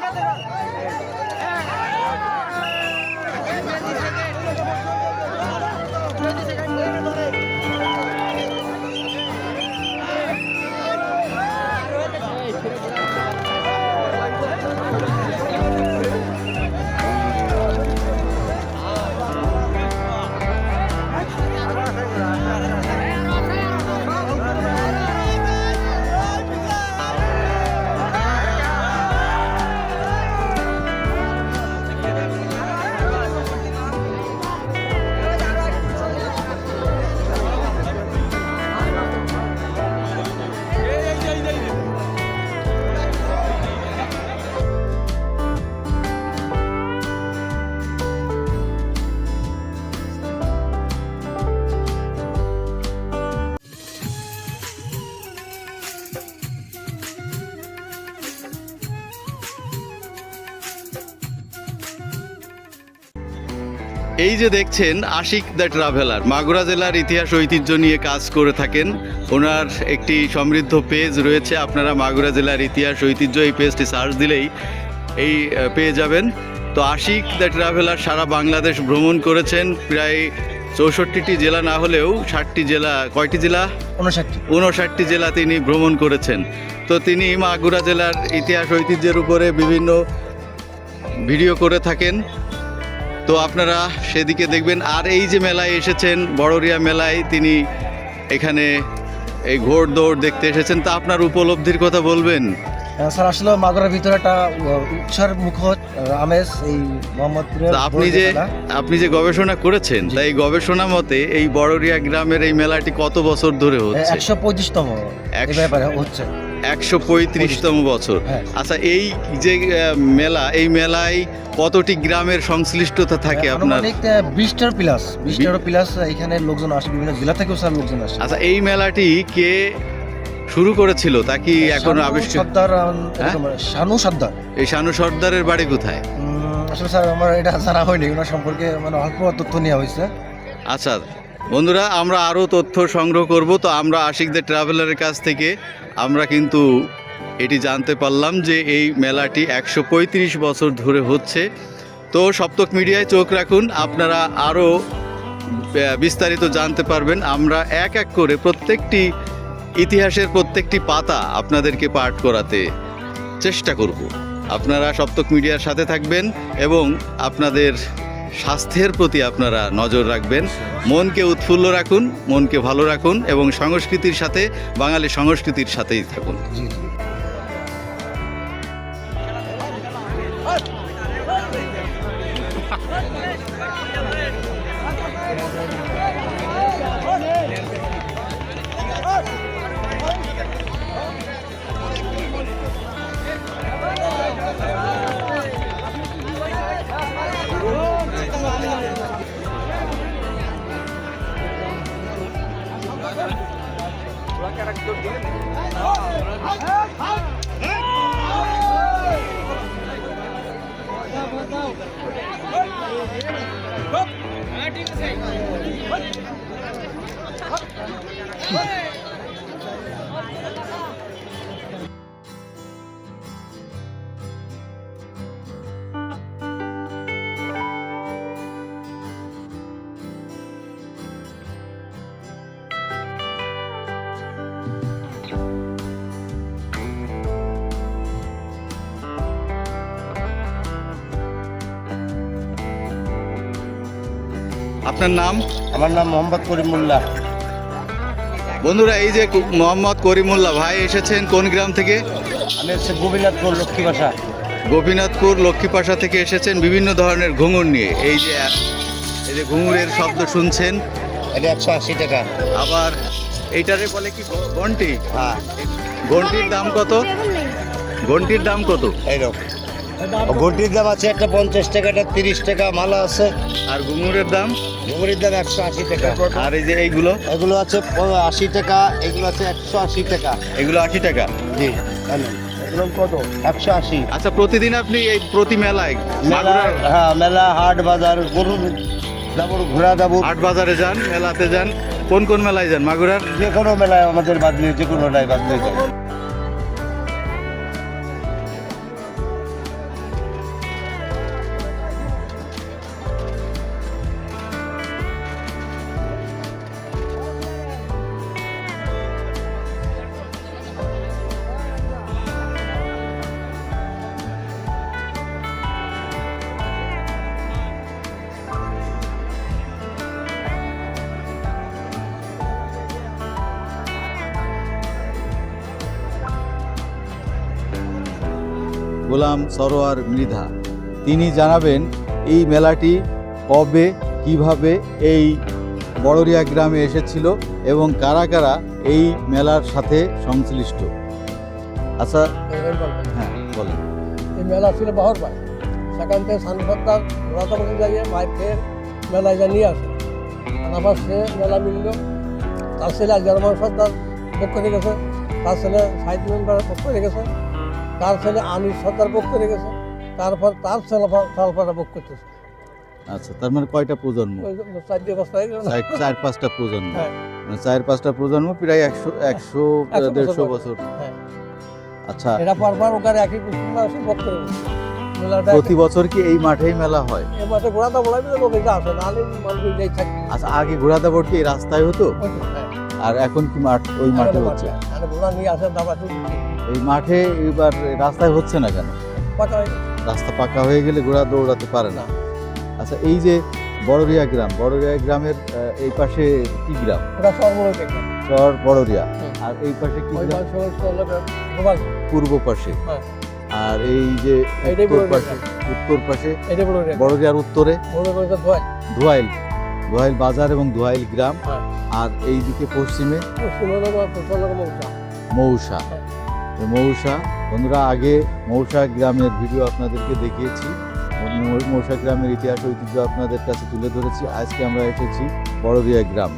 はい যে দেখছেন Ashiq the traveller Magura জেলার ইতিহাস ঐতিহ্য নিয়ে কাজ করে থাকেন। ওনার একটি সমৃদ্ধ পেজ রয়েছে আপনারা মাগুরা জেলার ইতিহাস ঐতিহ্য এই পেজটি সার্চ দিলেই এই পেয়ে যাবেন। তো আশিক দ্য ট্রাভেলার সারা বাংলাদেশ ভ্রমণ করেছেন প্রায় চৌষট্টিটি জেলা না হলেও ষাটটি জেলা কয়টি জেলা? উনষাটটি উনষাটটি জেলা তিনি ভ্রমণ করেছেন। তো তিনি মাগুরা জেলার ইতিহাস ঐতিহ্যের উপরে বিভিন্ন ভিডিও করে থাকেন। তো আপনারা সেদিকে দেখবেন। আর এই যে মেলায় এসেছেন বড়রিয়া মেলায় তিনি এখানে এই ঘোড় দৌড় দেখতে এসেছেন। তা আপনার উপলব্ধির কথা বলবেন? স্যার আসলে মাগুরার ভিতরে একটা উৎসার মুখর আমেজ এই মোহাম্মদপুরের আপনি যে আপনি যে গবেষণা করেছেন তাই এই গবেষণা মতে এই বড়রিয়া গ্রামের এই মেলাটি কত বছর ধরে হচ্ছে? একশো পঁচিশতম হচ্ছে। একশো পঁয়ত্রিশতম বছর। হ্যাঁ। আচ্ছা এই যে মেলা এই মেলায় কতটি গ্রামের সংশ্লিষ্টতা থাকে আপনার? আনুমানিক বিশটার প্লাস বিশটার প্লাস এখানে লোকজন আসে বিভিন্ন জেলা থেকেও স্যার লোকজন আসে। আচ্ছা এই মেলাটি কে শুরু করেছিল তা কি এখন শানু আবিষ্কার হ্যাঁ? শানু সর্দার। এই শানু সর্দারের বাড়ি কোথায়? আসলে স্যার আমার এটা জানা হয়নি ওনার সম্পর্কে মানে অল্প তথ্য নেওয়া হয়েছে। আচ্ছা বন্ধুরা, আমরা আরও তথ্য সংগ্রহ করব। তো আমরা আশিকদের ট্রাভেলারের কাছ থেকে আমরা কিন্তু এটি জানতে পারলাম যে এই মেলাটি একশো পঁয়ত্রিশ বছর ধরে হচ্ছে। তো সপ্তক মিডিয়ায় চোখ রাখুন, আপনারা আরও বিস্তারিত জানতে পারবেন। আমরা এক এক করে প্রত্যেকটি ইতিহাসের প্রত্যেকটি পাতা আপনাদেরকে পাঠ করাতে চেষ্টা করব। আপনারা সপ্তক মিডিয়ার সাথে থাকবেন এবং আপনাদের স্বাস্থ্যের প্রতি আপনারা নজর রাখবেন। মনকে উৎফুল্ল রাখুন, মনকে ভালো রাখুন এবং সংস্কৃতির সাথে বাঙালি সংস্কৃতির সাথেই থাকুন। জি জি আপনার নাম? আমার নাম মোহাম্মদ করিমুল্লাহ। বন্ধুরা এই যে মোহাম্মদ করিমুল্লাহ ভাই এসেছেন কোন গ্রাম থেকে? আমি হচ্ছে গোপীনাথপুর লক্ষ্মী ভাষা গোপীনাথপুর লক্ষ্মীপাশা থেকে এসেছেন বিভিন্ন ধরনের ঘুঙুর নিয়ে। এই যে এই যে ঘুঙুরের শব্দ শুনছেন। এটা একশো আশি টাকা। আবার এইটারে বলে কি ঘন্টি হ্যাঁ। ঘন্টির দাম কত? ঘন্টির দাম কত? এইরকম। ঘটির দাম আছে একটা পঞ্চাশ টাকা একটা তিরিশ টাকা মালা আছে। আর ঘুঙুরের দাম? ঘুমরির দাম একশো আশি টাকা। আর এই যে এইগুলো? এগুলো আছে আশি টাকা এগুলো আছে একশো আশি টাকা। এগুলো আশি টাকা? জি কত? একশো আশি। আচ্ছা প্রতিদিন আপনি এই প্রতি মেলায় মেলা হ্যাঁ মেলা হাট বাজার গরু যাব ঘোরা যাব হাট বাজারে যান মেলাতে যান। কোন কোন মেলায় যান? মাগুরার? যে কোনো মেলায় আমাদের বাদ নিয়ে যে কোনোটাই বাদ নিয়ে যায় গোলাম সরোয়ার মৃধা। তিনি জানাবেন, এই মেলাটি কবে, কীভাবে এই বড়রিয়া গ্রামে এসেছিল এবং কারা কারা এই মেলার সাথে সংশ্লিষ্ট? আচ্ছা হ্যাঁ বলেন। এই মেলা ছিল বাহর পায় সেখান থেকে সানসত্তার রাতাবাড়ি যাইয়ে মাইকে মেলায় যা নিয়ে আসে। আবার সে মেলা মিলল। তার ছেলে জার্মান সর্দার পক্ষ রেখেছে তার ছেলে সাহিত্য মেম্বার পক্ষ রেখেছে তার ছেলে আনিস সর্দার পক্ষ রেখেছে তারপর তার ছেলে সালফাটা পক্ষ করতেছে। আচ্ছা তার মানে কয়টা প্রজন্ম? হয়ে? চার পাঁচটা প্রজন্ম। হ্যাঁ। মানে চার পাঁচটা প্রজন্ম প্রায় একশো একশো একশো দেড়শো বছর। হ্যাঁ। আচ্ছা। এটা পরপর ওখানে একই মেলাটা প্রতি বছর কি এই মাঠেই মেলা হয়? মাঠে লোক এটা আসে মানুষ আচ্ছা আগে ঘোড়াদাবর কি রাস্তায় হতো হ্যাঁ। আর এখন কি মাঠ? ওই মাঠে হচ্ছে। এই মাঠে এবার রাস্তায় হচ্ছে না কেন। রাস্তা পাকা হয়ে গেলে ঘোড়া দৌড়াতে পারে না। আচ্ছা এই যে বড়রিয়া গ্রাম বড়রিয়া গ্রামের এই পাশে কি গ্রাম? চর বড়রিয়া। আর এই পাশে কি গ্রাম? পূর্ব পাশে। হ্যাঁ। আর এই যে উত্তর পাশে উত্তর পাশে বড়রিয়ার উত্তরে ধোয়াইল ধোয়াইল বাজার এবং ধোয়াইল গ্রাম আর এই দিকে পশ্চিমে মৌসা। মৌসা। হ্যাঁ। বন্ধুরা আগে মৌসা গ্রামের ভিডিও আপনাদেরকে দেখিয়েছি। মৌসা গ্রামের ইতিহাস ঐতিহ্য আপনাদের কাছে তুলে ধরেছি। আজকে আমরা এসেছি বড়রিয়া গ্রাম।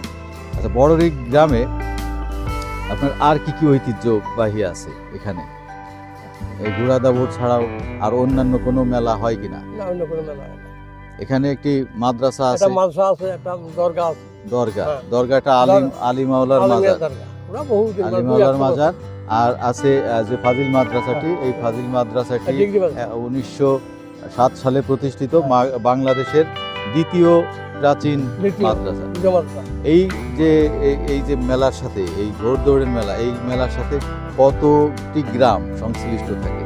আচ্ছা বড়রি গ্রামে আপনার আর কি কি ঐতিহ্যবাহী আছে এখানে? এই ঘোড়াদাবর ছাড়াও আর অন্যান্য কোনো মেলা হয় কিনা? না অন্য কোনো মেলা হয় না। এখানে একটি মাদ্রাসা আছে মালসা আছে একটা দরগা আছে দরগা হ্যাঁ। দরগাটা আলিম আলী মাওলার মাজার আলী মাওলার মাজার আর আছে যে ফাজিল মাদ্রাসাটি এই ফাজিল মাদ্রাসাটি উনিশশো সাত সালে প্রতিষ্ঠিত বাংলাদেশের দ্বিতীয় প্রাচীন মাদ্রাসা এই যে এই- যে মেলার সাথে এই ঘোড় দৌড়ের মেলা এই মেলার সাথে কতটি গ্রাম সংশ্লিষ্ট থাকে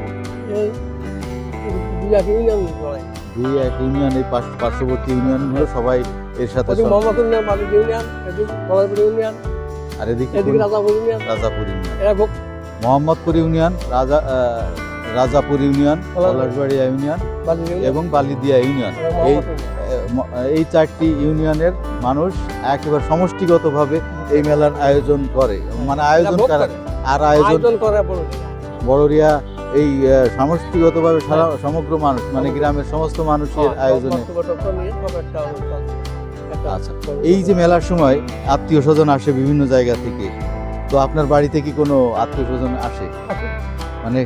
দুই এক ইউনিয়ন ইউনিয়ন এই পার্শ্ববর্তী ইউনিয়নগুলো সবাই এর সাথে মোহাম্মদ ইউনিয়ন মালিক ইউনিয়ন এদিকে ইউনিয়ন আর এদিকে রাজাপুর ইউনিয়ন। রাজাপুর ইউনিয়ন। এরা খুব Mohammadpur union Raja Rajapur union Palashbari. Palashbaria union এবং বালিদিয়া ইউনিয়ন। এই ইউনিয়ন। এই চারটি ইউনিয়নের মানুষ একেবারে সমষ্টিগতভাবে এই মেলার আয়োজন করে। মানে আয়োজন। আর আয়োজন করে বড় বড়রিয়া এই সমষ্টিগতভাবে সারা সমগ্র মানুষ মানে গ্রামের সমস্ত মানুষের আয়োজনে। আচ্ছা। এই যে মেলার সময় আত্মীয় স্বজন আসে বিভিন্ন জায়গা থেকে তো আপনার বাড়িতে কি কোনো আত্মীয় স্বজন আসে? মানে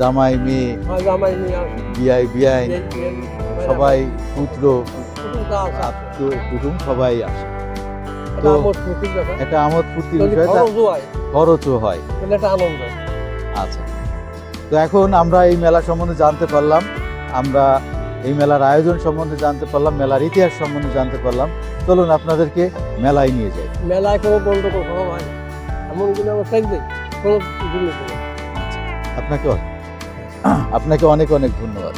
জামাই মেয়ে? বিয়াই বিয়াই? সবাই পুত্র? আত্মীয় কুটুম সবাই আসে। তো একটা আমোদ ফুর্তির বিষয় খরচও হয়। আচ্ছা। তো এখন আমরা এই মেলা সম্বন্ধে জানতে পারলাম আমরা এই মেলার আয়োজন সম্বন্ধে জানতে পারলাম মেলার ইতিহাস সম্বন্ধে জানতে পারলাম। চলুন আপনাদেরকে মেলায় নিয়ে যাই। মেলায় কোনো বন্ধ কোনো হয় না। এমন কোনো কোনো আপনাকে আপনাকে অনেক অনেক ধন্যবাদ।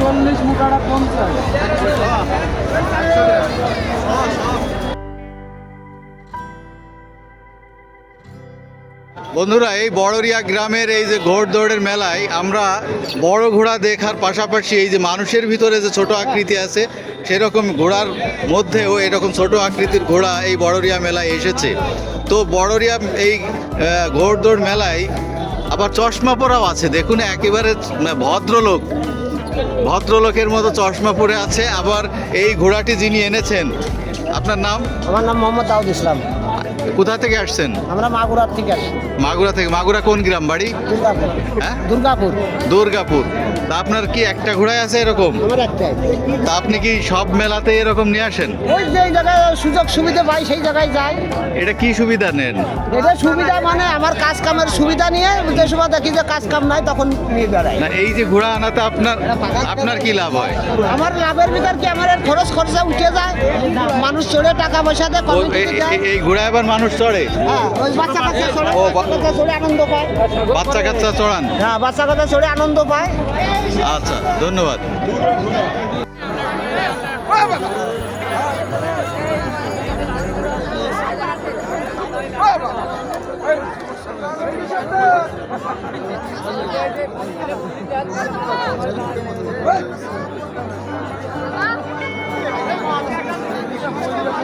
চল্লিশ মুখাটা পঞ্চাশ। বন্ধুরা এই বড়রিয়া গ্রামের এই যে ঘোড় দৌড়ের মেলায় আমরা বড় ঘোড়া দেখার পাশাপাশি এই যে মানুষের ভিতরে যে ছোট আকৃতি আছে সেরকম ঘোড়ার মধ্যেও এরকম ছোট আকৃতির ঘোড়া এই বড়রিয়া মেলায় এসেছে। তো বড়রিয়া এই আহ, ঘোড় দৌড় মেলায় আবার চশমা পরাও আছে। দেখুন একেবারে ভদ্রলোক। ভদ্রলোকের মতো চশমা পরে আছে, আবার এই ঘোড়াটি যিনি এনেছেন, আপনার নাম? আমার নাম মোহাম্মদ দাউদ ইসলাম। কোথা থেকে আসছেন? আমরা মাগুরার থেকে আসি মাগুরা থেকে। মাগুরা কোন গ্রাম বাড়ি? দুর্গাপুর। হ্যাঁ? দুর্গাপুর। দুর্গাপুর। তা আপনার কি একটা ঘোড়ায় আছে এরকম? আমার একটাই তা আপনি কি সব মেলাতে এরকম নিয়ে আসেন? ওই যে জায়গায় সুযোগ সুবিধা পাই সেই জায়গায় যাই। এটা কি সুবিধা নেন? এটা সুবিধা মানে আমার কাজ কামের সুবিধা নিয়ে যে সময় দেখি যে কাজ কাম নাই তখন নিয়ে বেড়াই। না এই যে ঘোড়া আনাতে আপনার আপনার কি লাভ হয়? আমার লাভের ভিতর কি আমার খরচ খরচা উঠে যায়? মানুষ চড়ে টাকা পয়সা দেয়। এই ঘোড়া এবার মানুষ চড়ে। হ্যাঁ বাচ্চা কাচ্চা ও, বাচ্চা আনন্দ পায়। বাচ্চা কাচ্চা চড়ান? হ্যাঁ বাচ্চা কাচ্চা চড়ে আনন্দ পায়। আচ্ছা ধন্যবাদ।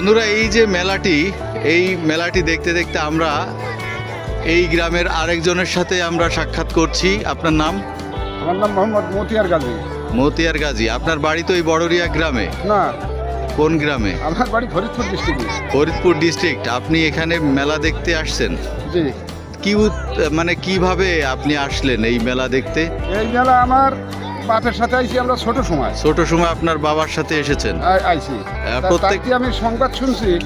বন্ধুরা এই যে মেলাটি এই মেলাটি দেখতে দেখতে আমরা এই গ্রামের আরেকজনের সাথে আমরা সাক্ষাৎ করছি। আপনার নাম? আমার নাম মোহাম্মদ মতিয়ার গাজী। মতিয়ার গাজী আপনার বাড়ি তো এই বড়রিয়া গ্রামে? না। কোন গ্রামে? আমার বাড়ি ফরিদপুর ডিস্ট্রিক্টে। ফরিদপুর ডিস্ট্রিক্ট আপনি এখানে মেলা দেখতে আসছেন? জি। কি মানে কীভাবে আপনি আসলেন এই মেলা দেখতে? এই মেলা আমার বাপের সাথে আইছি আমরা ছোট সময়। ছোট সময় আপনার বাবার সাথে এসেছেন। আই- আইছি। তা- প্রত্যেক- তাকে আমি সংবাদ শুনছি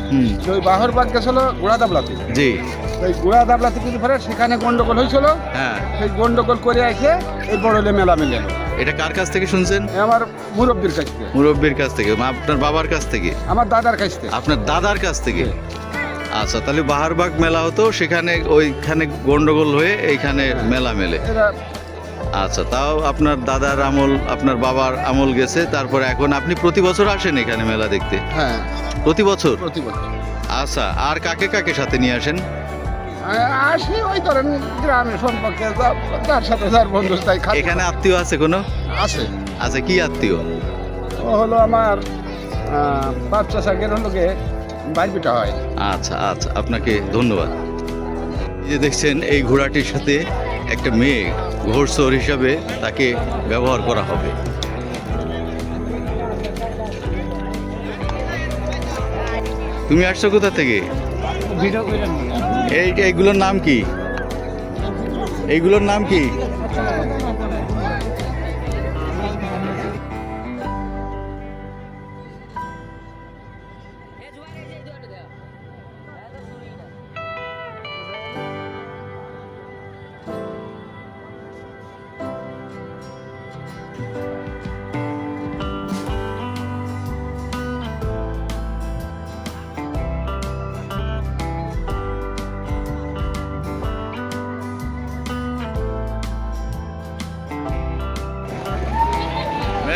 ওই বাহরবাগ গেছিল গোড়াদাবলাতে জি। ওই গোড়াদাবলাতে কিন্তু পরে সেখানে গন্ডগোল হয়েছিল। হ্যাঁ। সেই গন্ডগোল করে এসে এই বড়লে মেলা মিলে। এটা কার কাছ থেকে শুনছেন? আমার মুরব্বীর কাছ থেকে। মুরব্বীর কাছ থেকে আপনার বাবার কাছ থেকে? আমার দাদার কাছ থেকে। আপনার দাদার কাছ থেকে? আচ্ছা তাহলে বাহারবাগ মেলা হতো সেখানে ওইখানে গন্ডগোল হয়ে এইখানে মেলা মেলে। এরা আচ্ছা তাও আপনার দাদার আমল আপনার বাবার আমল গেছে তারপরে এখন আপনি প্রতি বছর আসেন এখানে মেলা দেখতে? হ্যাঁ। প্রতি বছর? প্রতি বছর। আচ্ছা আর কাকে কাকে সাথে নিয়ে আসেন? আসি ওই ধরেন গ্রামের সম্পর্কে যার সাথে যার বন্ধু তাই এখানে আত্মীয় আছে কোনো? আছে। আচ্ছা কি আত্মীয়? ও হলো আমার বাচ্চা সাকের গে বাইবিটা হয়। আচ্ছা আচ্ছা আপনাকে ধন্যবাদ। এই যে দেখছেন এই ঘোড়াটির সাথে একটা মেয়ে ঘোড়সোর হিসাবে তাকে ব্যবহার করা হবে। তুমি আসছো কোথা থেকে? এই, এইগুলোর নাম কি? এইগুলোর নাম কি?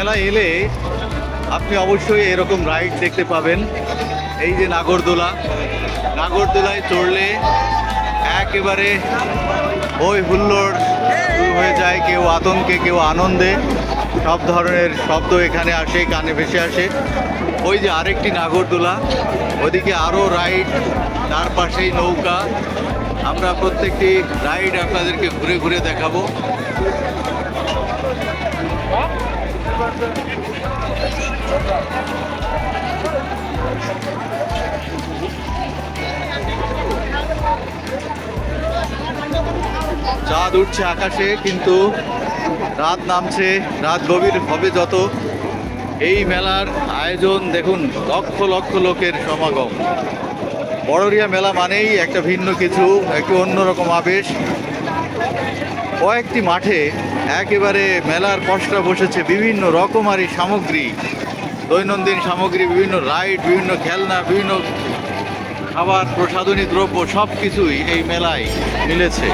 মেলা এলে আপনি অবশ্যই এরকম রাইড দেখতে পাবেন। এই যে নাগরদোলা, নাগরদোলায় চড়লে একেবারে ওই হুল্লোড় শুরু হয়ে যায়, কেউ আতঙ্কে, কেউ আনন্দে। সব ধরনের শব্দ এখানে আসে, কানে ভেসে আসে। ওই যে আরেকটি নাগরদোলা, ওদিকে আরও রাইড তার পাশেই নৌকা। আমরা প্রত্যেকটি রাইড আপনাদেরকে ঘুরে ঘুরে দেখাবো। চাঁদ উঠছে আকাশে, কিন্তু রাত নামছে, রাত গভীর হবে যত। এই মেলার আয়োজন, দেখুন, লক্ষ লক্ষ লোকের সমাগম। বড়রিয়া মেলা মানেই একটা ভিন্ন কিছু, একটু অন্যরকম আবেশ। কয়েকটি মাঠে একেবারে মেলার পশরা বসেছে বিভিন্ন রকমারি সামগ্রী। দৈনন্দিন সামগ্রী, বিভিন্ন রাইড, বিভিন্ন খেলনা, বিভিন্ন খাবার, প্রসাধনী, দ্রব্য সব কিছুই এই মেলায় মিলেছে।